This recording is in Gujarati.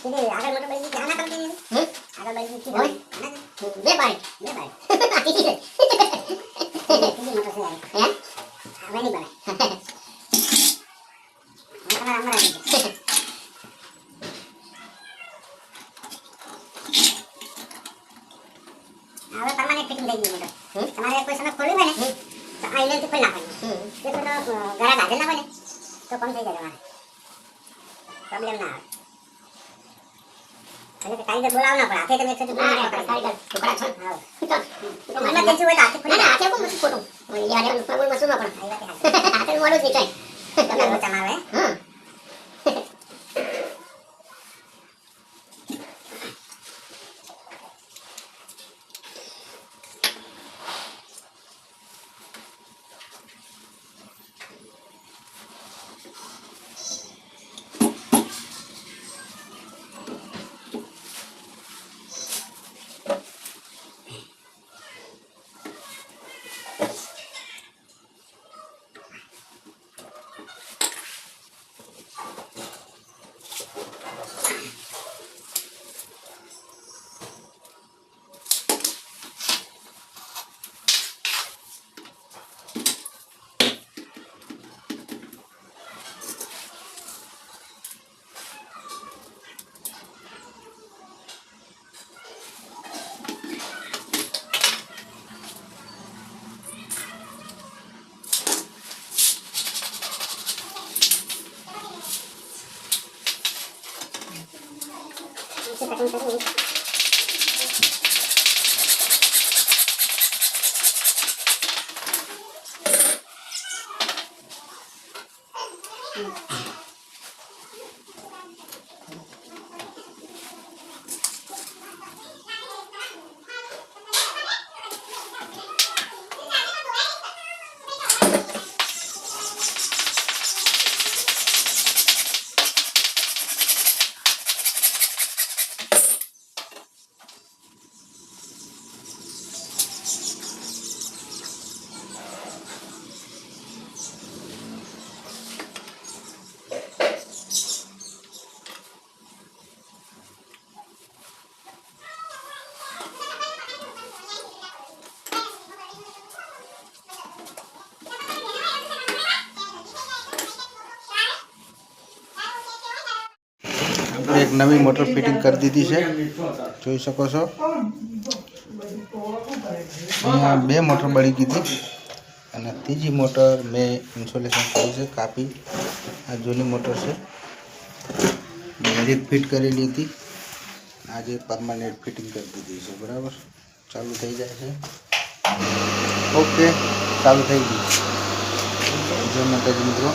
કીધે આગળ મોટર બળી ગઈ આના કરતી નહીં હમ? આગળ બળી ગઈ હોય? આના બે પાડી બે બાય આ તીજી છે કીધી મોટર છે હે હવે નહીં બળે હવે તમારે અમારા દીધું હવે પરમાનન્ટ ફિટિંગ થઈ ગઈ મોટર હમ? તમારે કોઈ સમય ખોલવી હોય ને હમ. તો આ ઇલેક્ટ્રિક ખોલી નાખવાની હમ. જો થોડો અ, ગળા બાંધેલા હોય ને તો પણ થઈ જાય તમારે પ્રોબ્લેમ ના આવે એટલે કારીગર બોલાવવો ના પડે હાથે તમે એકસાથે ના, બોલાવી કારીગર ટુકડા છે. હા. તો, તો Emergency હોય તો હાથે ખોલી ના, હાથે બહુ મસ્ત ખોટું. યાર એમ પડે. આ વાત હાથે. મોડું જ નહીં થાય. તમને હા. う ん એક નવી મોટર ફિટિંગ કરી દીધી છે. જોઈ શકો છો. અહીંયા બે મોટર બળી ગઈ અને ત્રીજી મોટર મેં ઇન્સ્ટોલેશન કર્યું છે, કાપી. આ જૂની મોટર છે. નજીક ફિટ કરેલી હતી. આજે પરમાનન્ટ ફિટિંગ કરી દીધી છે, બરાબર? ચાલુ થઈ જાય છે. ઓકે, ચાલુ થઈ ગયું. જય માતાજી મિત્રો.